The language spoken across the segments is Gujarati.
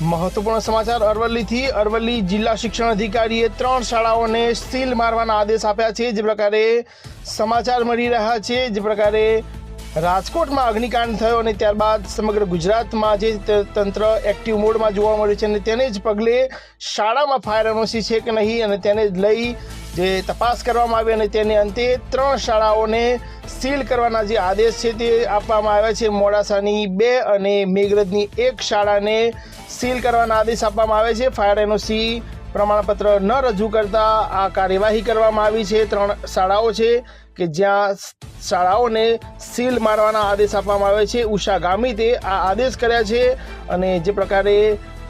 મહત્વપૂર્ણ સમાચાર અરવલ્લીથી. અરવલ્લી જિલ્લા શિક્ષણ અધિકારીએ ત્રણ શાળાઓને સીલ મારવાના આદેશ આપ્યા છે. જે પ્રકારે સમાચાર મળી રહ્યા છે, જે પ્રકારે રાજકોટમાં અગ્નિકાંડ થયો અને ત્યારબાદ સમગ્ર ગુજરાતમાં જે તંત્ર એક્ટિવ મોડમાં જોવા મળ્યું છે અને તેને જ પગલે શાળામાં ફાયર એનઓસી છે કે નહીં અને તેને જ લઈ જે તપાસ કરવામાં આવી અને તેને અંતે ત્રણ શાળાઓને સીલ કરવાના જે આદેશ છે તે આપવામાં આવ્યા છે. મોડાસાની બે અને મેઘરજની એક શાળાને સીલ કરવાના આદેશ આપવામાં આવે છે. ફાયર એનઓસી પ્રમાણપત્ર ન રજૂ કરતા આ કાર્યવાહી કરવામાં આવી છે. ત્રણ શાળાઓ છે કે જ્યાં શાળાઓને સીલ મારવાના આદેશ આપવામાં આવે છે. ઉષા ગામિતે આ આદેશ કર્યા છે અને જે પ્રકારે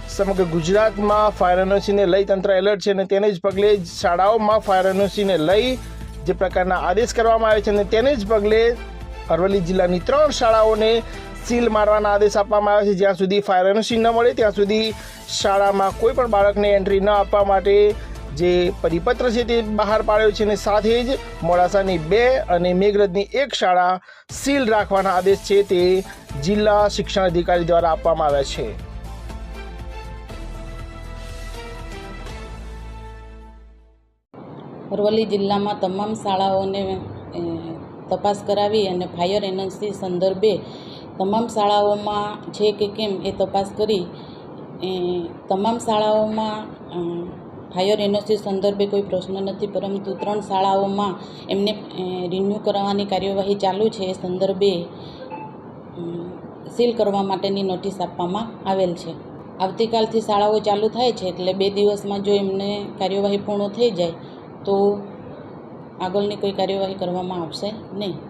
સમગ્ર ગુજરાતમાં ફાયર એનઓસીને લઈ તંત્ર એલર્ટ છે અને તેને જ પગલે શાળાઓમાં ફાયર એનઓસીને લઈ જે પ્રકારના આદેશ કરવામાં આવે છે અને તેને જ પગલે અરવલ્લી જિલ્લાની ત્રણ શાળાઓને સીલ મારવાના આદેશ આપવામાં આવે છે. જ્યાં સુધી ફાયર એનઓસી ન મળે, ત્યાં સુધી શાળામાં કોઈ પણ બાળકને એન્ટ્રી ન આપવા માટે જે પરિપત્ર છે તે બહાર પાડ્યો છે અને સાથે જ મોડાસાની બે અને મેઘરજની એક શાળા સીલ રાખવાના આદેશ છે તે જિલ્લા શિક્ષણ અધિકારી દ્વારા આપવામાં આવ્યા છે. અરવલ્લી જિલ્લામાં તમામ શાળાઓને તપાસ કરાવી અને ફાયર એનર્જી સંદર્ભે તમામ શાળાઓમાં છે કે કેમ એ તપાસ કરી. તમામ શાળાઓમાં ફાયર એનર્જી સંદર્ભે કોઈ પ્રશ્ન નથી, પરંતુ ત્રણ શાળાઓમાં એમને રિન્યૂ કરાવવાની કાર્યવાહી ચાલુ છે એ સંદર્ભે સીલ કરવા માટેની નોટિસ આપવામાં આવેલ છે. આવતીકાલથી શાળાઓ ચાલુ થાય છે એટલે બે દિવસમાં જો એમને કાર્યવાહી પૂર્ણ થઈ જાય તો આગળની કોઈ કાર્યવાહી કરવામાં આવશે નહીં.